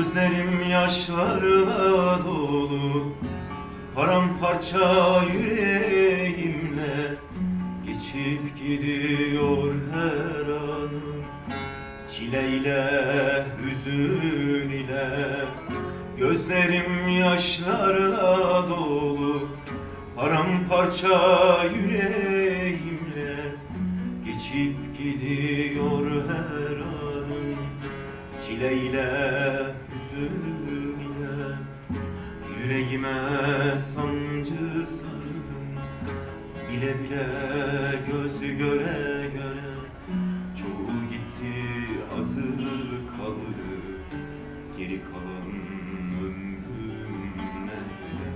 Gözlerim yaşlarla dolu. Paramparça yüreğimle Geçip gidiyor her anım. Çileyle, hüzün ile Gözlerim yaşlarla dolu. Paramparça yüreğimle Geçip gidiyor her anım. Çileyle, hüzün ile Yüreğime sancı sardım. Bile bile göz göre göre Çoğu gitti azı kaldı. Geri kalan ömrüm nerede?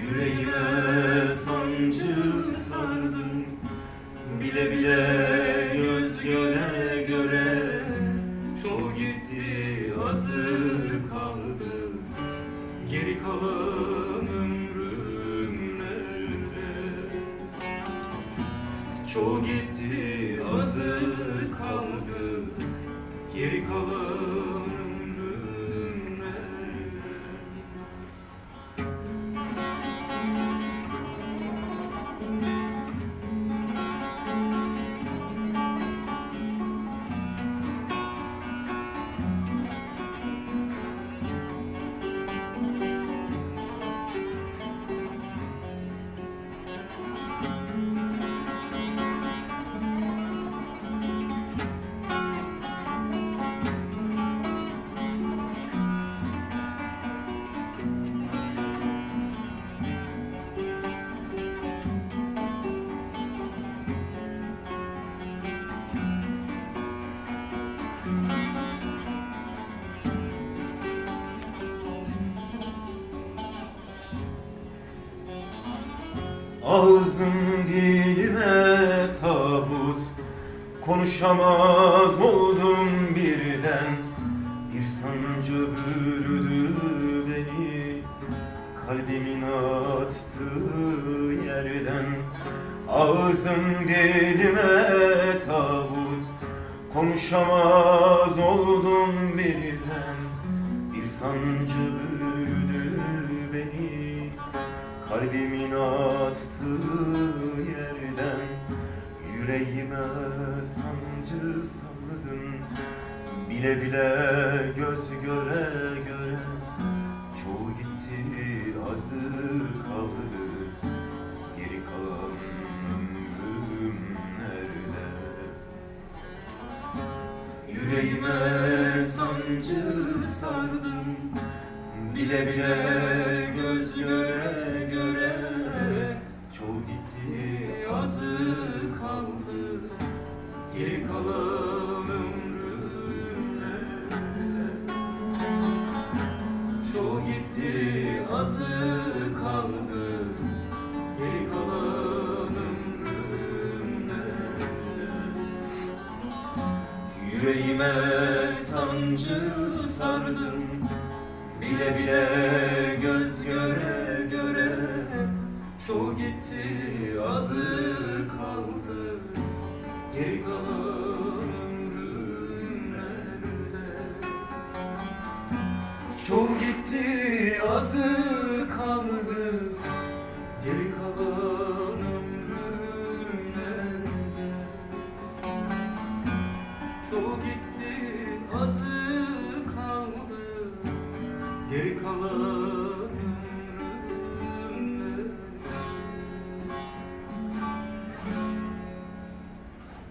Yüreğime sancı sardım. Bile bile Geri kalan ömrüm Çoğu gitti azı kaldı. Geri kalan Ağzım dilime tabut. Konuşamaz oldum birden. Bir sancı bürüdü beni. Kalbimin attığı yerden. Ağzım dilime tabut. Konuşamaz oldum birden. Bir sancı bürüdü beni Kalbimin attığı yerden Yüreğime sancı salladın. Bile bile göz göre göre Çoğu gitti azı kaldı. Geri kalan ömrüm nerede? Yüreğime sancı sardım. Bile bile göz Yüreğime sancı sardım. Bile bile göz göre göre Çoğu gitti azı kaldı. Geri kalan ömrüm nerede Çoğu gitti azı geri kalan